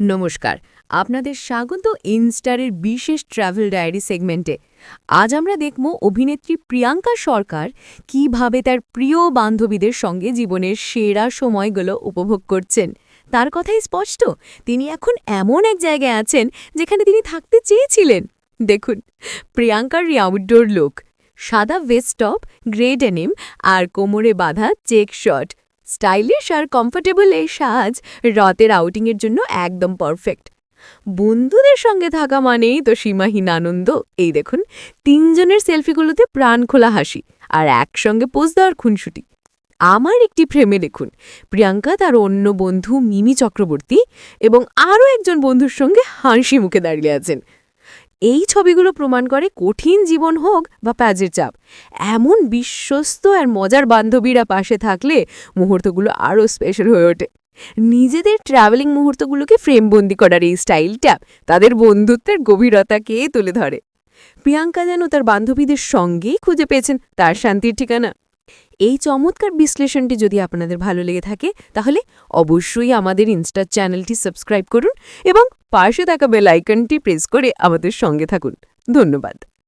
নমস্কার, আপনাদের স্বাগত ইনস্টারের বিশেষ ট্রাভেল ডায়েরি সেগমেন্টে। আজ আমরা দেখব অভিনেত্রী প্রিয়াঙ্কা সরকার কীভাবে তার প্রিয় বান্ধবীদের সঙ্গে জীবনের সেরা সময়গুলো উপভোগ করছেন। তার কথাই স্পষ্ট, তিনি এখন এমন এক জায়গায় আছেন যেখানে তিনি থাকতে চেয়েছিলেন। দেখুন, প্রিয়াঙ্কার আউটডোর লুক সাদা ভেস্ট টপ গ্রে ডেনিম আর কোমরে বাঁধা চেক শর্ট স্টাইলিশ আর কমফোর্টেবল এই সাজ রথের আউটিংয়ের জন্য একদম পারফেক্ট বন্ধুদের সঙ্গে থাকা মানেই তো সীমাহীন আনন্দ। এই দেখুন, তিনজনের সেলফিগুলোতে প্রাণ খোলা হাসি আর একসঙ্গে পোজ দেওয়ার খুনসুটি। আমার একটি ফ্রেমে দেখুন, প্রিয়াঙ্কা তার অন্য বন্ধু মিমি চক্রবর্তী এবং আরও একজন বন্ধুর সঙ্গে হাসি মুখে দাঁড়িয়ে আছেন। এই ছবিগুলো প্রমাণ করে কঠিন জীবন হোক বা প্যাজের চাপ, এমন বিশ্বস্ত আর মজার বান্ধবীরা পাশে থাকলে মুহূর্তগুলো আরও স্পেশাল হয়ে ওঠে। নিজেদের ট্রাভেলিং মুহূর্তগুলোকে ফ্রেমবন্দি করার এই স্টাইলটা তাদের বন্ধুত্বের গভীরতাকে তুলে ধরে। প্রিয়াঙ্কা যেন তার বান্ধবীদের সঙ্গেই খুঁজে পেয়েছেন, তার শান্তির ঠিকানা। এই চমৎকার বিশ্লেষণটি যদি আপনাদের ভালো লেগে থাকে, তাহলে অবশ্যই আমাদের ইনস্টা চ্যানেলটি সাবস্ক্রাইব করুন এবং পাশে থাকা বেল আইকনটি প্রেস করে আমাদের সঙ্গে থাকুন। ধন্যবাদ।